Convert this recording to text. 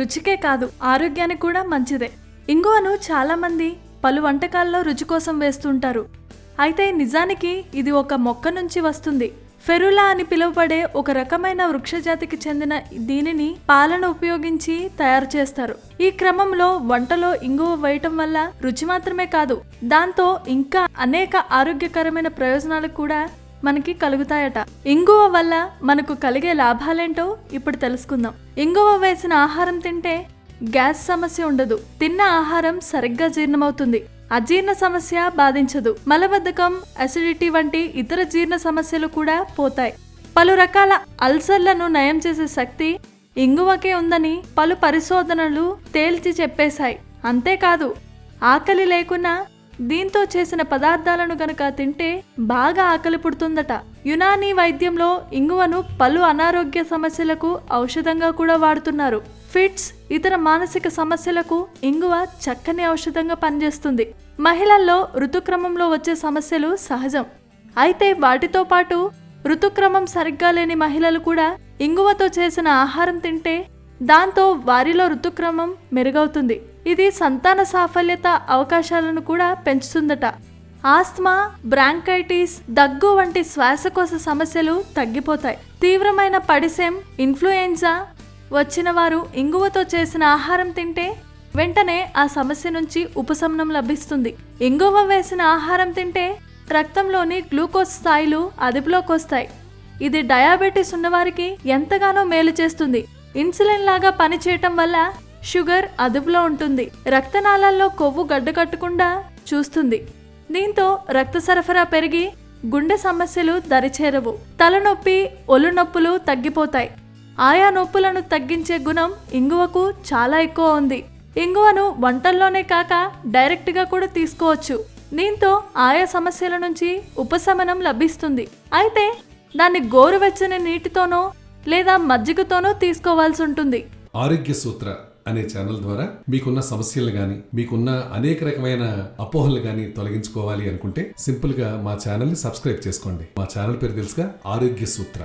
రుచికే కాదు ఆరోగ్యానికి కూడా మంచిదే. ఇంగువను చాలామంది పలు వంటకాల్లో రుచి కోసం వేస్తుంటారు. అయితే నిజానికి ఇది ఒక మొక్క నుంచి వస్తుంది. ఫెరులా అని పిలువబడే ఒక రకమైన వృక్షజాతికి చెందిన దీనిని పాలను ఉపయోగించి తయారు చేస్తారు. ఈ క్రమంలో వంటలో ఇంగువ వేయటం వల్ల రుచి మాత్రమే కాదు దాంతో ఇంకా అనేక ఆరోగ్యకరమైన ప్రయోజనాలు కూడా మనకి కలుగుతాయట. ఇంగువ వల్ల మనకు కలిగే లాభాలేంటో ఇప్పుడు తెలుసుకుందాం. ఇంగువ వేసిన ఆహారం తింటే గ్యాస్ సమస్య ఉండదు. తిన్న ఆహారం సరిగ్గా జీర్ణమవుతుంది. అజీర్ణ సమస్య బాధించదు. మలబద్ధకం అసిడిటీ వంటి ఇతర జీర్ణ సమస్యలు కూడా పోతాయి. పలు రకాల అల్సర్లను నయం చేసే శక్తి ఇంగువకే ఉందని పలు పరిశోధనలు తేల్చి చెప్పేశాయి. అంతేకాదు ఆకలి లేకున్నా దీంతో చేసిన పదార్థాలను గనక తింటే బాగా ఆకలి పుడుతుందట. యునానీ వైద్యంలో ఇంగువను పలు అనారోగ్య సమస్యలకు ఔషధంగా కూడా వాడుతున్నారు. ఫిట్స్ ఇతర మానసిక సమస్యలకు ఇంగువ చక్కని ఔషధంగా పనిచేస్తుంది. మహిళల్లో ఋతుక్రమంలో వచ్చే సమస్యలు సహజం. అయితే వాటితో పాటు ఋతుక్రమం సరిగ్గా లేని మహిళలు కూడా ఇంగువతో చేసిన ఆహారం తింటే దాంతో వారిలో ఋతుక్రమం మెరుగవుతుంది. ఇది సంతాన సాఫల్యత అవకాశాలను కూడా పెంచుతుందట. ఆస్మా బ్రాంకైటిస్ దగ్గు వంటి శ్వాసకోశ సమస్యలు తగ్గిపోతాయి. తీవ్రమైన పడిసెం ఇన్ఫ్లుయెంజా వచ్చిన వారు ఇంగువతో చేసిన ఆహారం తింటే వెంటనే ఆ సమస్య నుంచి ఉపశమనం లభిస్తుంది. ఇంగువ వేసిన ఆహారం తింటే రక్తంలోని గ్లూకోజ్ స్థాయిలు అదుపులోకి వస్తాయి ఇది డయాబెటీస్ ఉన్నవారికి ఎంతగానో మేలు చేస్తుంది. ఇన్సులిన్ లాగా పనిచేయటం వల్ల షుగర్ అదుపులో ఉంటుంది. రక్తనాళాల్లో కొవ్వు గడ్డకట్టకుండా చూస్తుంది. దీంతో రక్త సరఫరా పెరిగి గుండె సమస్యలు దరిచేరవు. తలనొప్పి ఒళ్ళు నొప్పులు తగ్గిపోతాయి. ఆయా నొప్పులను తగ్గించే గుణం ఇంగువకు చాలా ఎక్కువ ఉంది. ఇంగువను వంటల్లోనే కాక డైరెక్ట్గా కూడా తీసుకోవచ్చు. దీంతో ఆయా సమస్యల నుంచి ఉపశమనం లభిస్తుంది. అయితే దాన్ని గోరువెచ్చని నీటితోనో లేదా మజ్జిగతోనో తీసుకోవాల్సి ఉంటుంది ఆరోగ్య సూత్ర అనే ఛానల్ ద్వారా మీకున్న సమస్యలు గాని మీకున్న అనేక రకమైన అపోహలు గాని తొలగించుకోవాలి అనుకుంటే సింపుల్గా మా ఛానల్ని సబ్స్క్రైబ్ చేసుకోండి. మా ఛానల్ పేరు తెలుసుగా ఆరోగ్య సూత్ర.